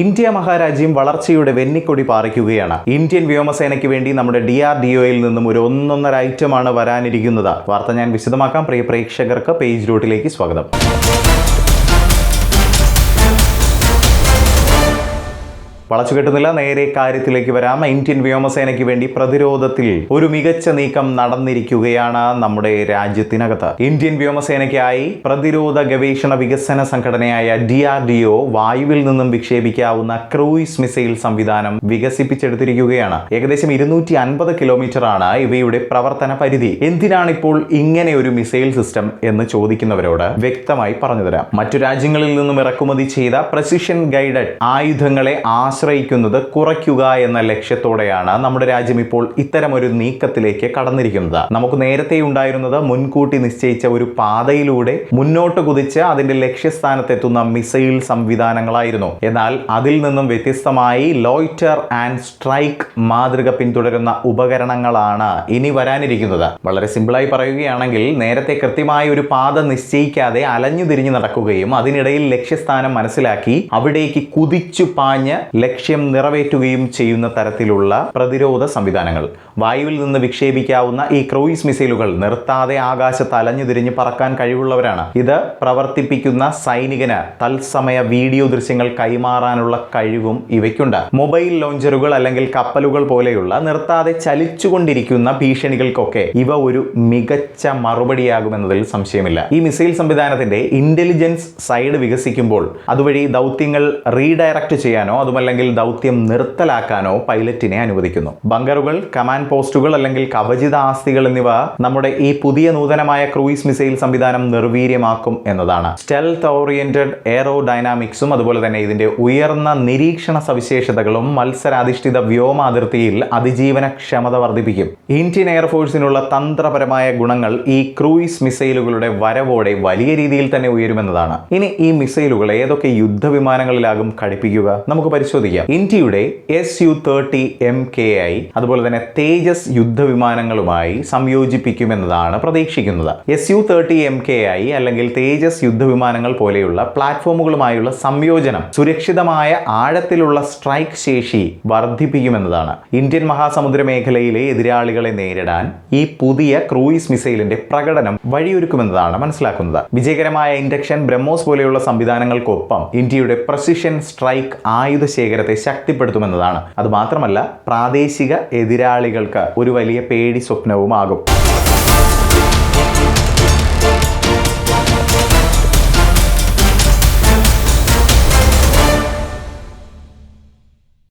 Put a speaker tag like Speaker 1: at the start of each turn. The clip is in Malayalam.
Speaker 1: ഇന്ത്യ മഹാരാജ്യം വളർച്ചയുടെ വെന്നിക്കൊടി പാറിക്കുകയാണ്. ഇന്ത്യൻ വ്യോമസേനയ്ക്ക് വേണ്ടി നമ്മുടെ ഡി ആർ ഡി ഒയിൽ നിന്നും ഒരു ഒന്നൊന്നര ഐറ്റമാണ് വരാനിരിക്കുന്നത്. വാർത്ത ഞാൻ വിശദമാക്കാം. പ്രിയ പ്രേക്ഷകർക്ക് പേജ് റൂട്ടിലേക്ക് സ്വാഗതം. വളച്ചു കെട്ടുന്നില്ല. നേരെ കാര്യത്തിലേക്ക് വരാം. ഇന്ത്യൻ വ്യോമസേനയ്ക്ക് വേണ്ടി പ്രതിരോധത്തിൽ ഒരു മികച്ച നീക്കം നടന്നിരിക്കുകയാണ് നമ്മുടെ രാജ്യത്തിനകത്ത്. ഇന്ത്യൻ വ്യോമസേനയ്ക്കായി പ്രതിരോധ ഗവേഷണ വികസന സംഘടനയായ ഡി ആർ ഡി ഒ വായുവിൽ നിന്നും വിക്ഷേപിക്കാവുന്ന ക്രൂയിസ് മിസൈൽ സംവിധാനം വികസിപ്പിച്ചെടുത്തിരിക്കുകയാണ്. ഏകദേശം ഇരുന്നൂറ്റി അൻപത് കിലോമീറ്റർ ആണ് ഇവയുടെ പ്രവർത്തന പരിധി. എന്തിനാണ് ഇപ്പോൾ ഇങ്ങനെ ഒരു മിസൈൽ സിസ്റ്റം എന്ന് ചോദിക്കുന്നവരോട് വ്യക്തമായി പറഞ്ഞുതരാം മറ്റു രാജ്യങ്ങളിൽ നിന്നും ഇറക്കുമതി ചെയ്ത പ്രസിഷൻ ഗൈഡഡ് ആയുധങ്ങളെ ആശ്രയിക്കുന്നത് കുറയ്ക്കുക എന്ന ലക്ഷ്യത്തോടെയാണ് നമ്മുടെ രാജ്യം ഇപ്പോൾ ഇത്തരം ഒരു നീക്കത്തിലേക്ക് കടന്നിരിക്കുന്നത്. നമുക്ക് നേരത്തെ ഉണ്ടായിരുന്നത് മുൻകൂട്ടി നിശ്ചയിച്ച ഒരു പാതയിലൂടെ മുന്നോട്ട് കുതിച്ച് അതിന്റെ ലക്ഷ്യസ്ഥാനത്തെത്തുന്ന മിസൈൽ സംവിധാനങ്ങളായിരുന്നു. എന്നാൽ അതിൽ നിന്നും വ്യത്യസ്തമായി ലോയിറ്റർ ആൻഡ് സ്ട്രൈക്ക് മാതൃക പിന്തുടരുന്ന ഉപകരണങ്ങളാണ് ഇനി വരാനിരിക്കുന്നത്. വളരെ സിമ്പിളായി പറയുകയാണെങ്കിൽ നേരത്തെ കൃത്യമായ ഒരു പാത നിശ്ചയിക്കാതെ അലഞ്ഞു തിരിഞ്ഞു നടക്കുകയും അതിനിടയിൽ ലക്ഷ്യസ്ഥാനം മനസ്സിലാക്കി അവിടേക്ക് കുതിച്ചു പാഞ്ഞ് ലക്ഷ്യം നിറവേറ്റുകയും ചെയ്യുന്ന തരത്തിലുള്ള പ്രതിരോധ സംവിധാനങ്ങൾ. വായുവിൽ നിന്ന് വിക്ഷേപിക്കാവുന്ന ഈ ക്രൂയിസ് മിസൈലുകൾ നിർത്താതെ ആകാശത്ത് അലഞ്ഞു തിരിഞ്ഞ് പറക്കാൻ കഴിവുള്ളവരാണ്. ഇത് പ്രവർത്തിപ്പിക്കുന്ന സൈനികന് തത്സമയ വീഡിയോ ദൃശ്യങ്ങൾ കൈമാറാനുള്ള കഴിവും ഇവയ്ക്കുണ്ട്. മൊബൈൽ ലോഞ്ചറുകൾ അല്ലെങ്കിൽ കപ്പലുകൾ പോലെയുള്ള നിർത്താതെ ചലിച്ചുകൊണ്ടിരിക്കുന്ന ഭീഷണികൾക്കൊക്കെ ഇവ ഒരു മികച്ച മറുപടിയാകുമെന്നതിൽ സംശയമില്ല. ഈ മിസൈൽ സംവിധാനത്തിന്റെ ഇന്റലിജൻസ് സൈഡ് വികസിക്കുമ്പോൾ അതുവഴി ദൗത്യങ്ങൾ റീഡയറക്ട് ചെയ്യാനോ അതുമല്ലെങ്കിൽ ദൗത്യം നിർത്തലാക്കാനോ പൈലറ്റിനെ അനുവദിക്കുന്നു. ബങ്കറുകൾ കമാൻഡ് പോസ്റ്റുകൾ അല്ലെങ്കിൽ കവചിത ആസ്തികൾ എന്നിവ നമ്മുടെ ഈ പുതിയ നൂതനമായ ക്രൂയിസ് മിസൈൽ സംവിധാനം നിർവീര്യമാക്കും എന്നതാണ്. സ്റ്റെൽത്ത് ഓറിയന്റഡ് എയറോ ഡൈനാമിക്സും അതുപോലെ തന്നെ ഇതിന്റെ ഉയർന്ന നിരീക്ഷണ സവിശേഷതകളും മത്സരാധിഷ്ഠിത വ്യോമ അതിർത്തിയിൽ അതിജീവന ക്ഷമത വർദ്ധിപ്പിക്കും. ഇന്ത്യൻ എയർഫോഴ്സിനുള്ള തന്ത്രപരമായ ഗുണങ്ങൾ ഈ ക്രൂയിസ് മിസൈലുകളുടെ വരവോടെ വലിയ രീതിയിൽ തന്നെ ഉയരുമെന്നതാണ്. ഇനി ഈ മിസൈലുകൾ ഏതൊക്കെ യുദ്ധവിമാനങ്ങളിലാകും ഘടിപ്പിക്കുക നമുക്ക് പരിശോധിക്കാം. ഇന്ത്യയുടെ S U thirty M K I അതുപോലെ തന്നെ തേജസ് യുദ്ധവിമാനങ്ങളുമായി സംയോജിപ്പിക്കുമെന്നതാണ് പ്രതീക്ഷിക്കുന്നത്. S U thirty M K I അല്ലെങ്കിൽ തേജസ് യുദ്ധവിമാനങ്ങൾ പോലെയുള്ള പ്ലാറ്റ്ഫോമുകളുമായുള്ള സംയോജനം സുരക്ഷിതമായ ആഴത്തിലുള്ള സ്ട്രൈക്ക് ശേഷി വർദ്ധിപ്പിക്കുമെന്നതാണ്. ഇന്ത്യൻ മഹാസമുദ്ര മേഖലയിലെ എതിരാളികളെ നേരിടാൻ ഈ പുതിയ ക്രൂയിസ് മിസൈലിന്റെ പ്രകടനം വഴിയൊരുക്കുമെന്നതാണ് മനസ്സിലാക്കുന്നത്. വിജയകരമായ ഇൻഡക്ഷൻ ബ്രഹ്മോസ് പോലെയുള്ള സംവിധാനങ്ങൾക്കൊപ്പം ഇന്ത്യയുടെ പ്രസിഷൻ സ്ട്രൈക്ക് ആയുധ ശേഖരത്തെ ശക്തിപ്പെടുത്തുമെന്നതാണ്. അതുമാത്രമല്ല പ്രാദേശിക എതിരാളികൾക്ക് ഒരു വലിയ പേടി സ്വപ്നവുമാകും.